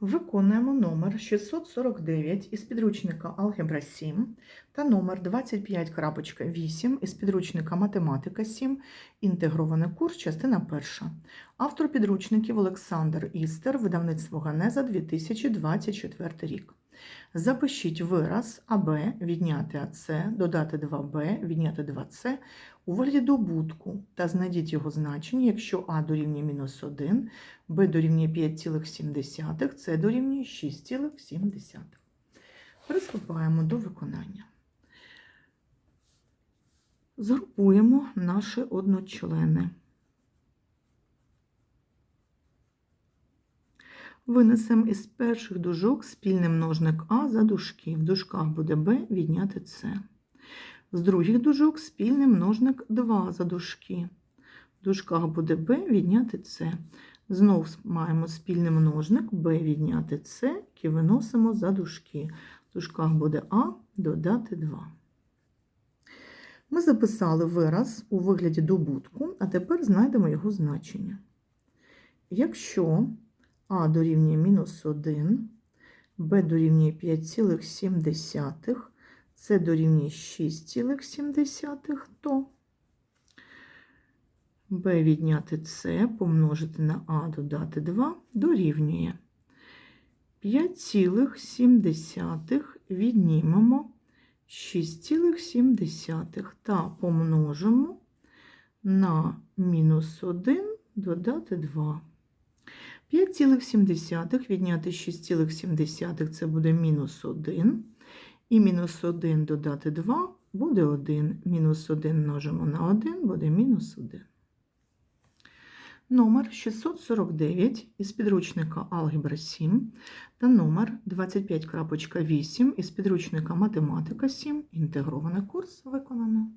Виконуємо номер 649 із підручника Алгебра 7 та номер 25.8 із підручника Математика 7, інтегрований курс, частина 1. Автор підручників Олександр Істер, видавництво Ганеза 2024 рік. Запишіть вираз АБ відняти АЦ, додати 2Б, відняти 2С у вигляді добутку та знайдіть його значення, якщо А дорівнює мінус 1, Б дорівнює 5,7, С дорівнює 6,7. Приступаємо до виконання. Згрупуємо наші одночлени. Винесемо із перших дужок спільний множник А за дужки. В дужках буде Б відняти С. З других дужок спільний множник 2 за дужки. В дужках буде Б відняти С. Знову маємо спільний множник b відняти c, який виносимо за дужки. В дужках буде А додати 2. Ми записали вираз у вигляді добутку, а тепер знайдемо його значення. Якщо А дорівнює мінус 1, Б дорівнює 5,7, С дорівнює 6,7, то b відняти c помножити на а додати 2 дорівнює 5,7 віднімемо 6,7 та помножимо на мінус 1 додати 2. 5,7 відняти 6,7 це буде мінус 1. І мінус 1 додати 2 буде 1. Мінус 1 множимо на 1 буде мінус 1. Номер 649 із підручника Алгебра 7 та номер 25.8 із підручника Математика 7. Інтегрований курс виконано.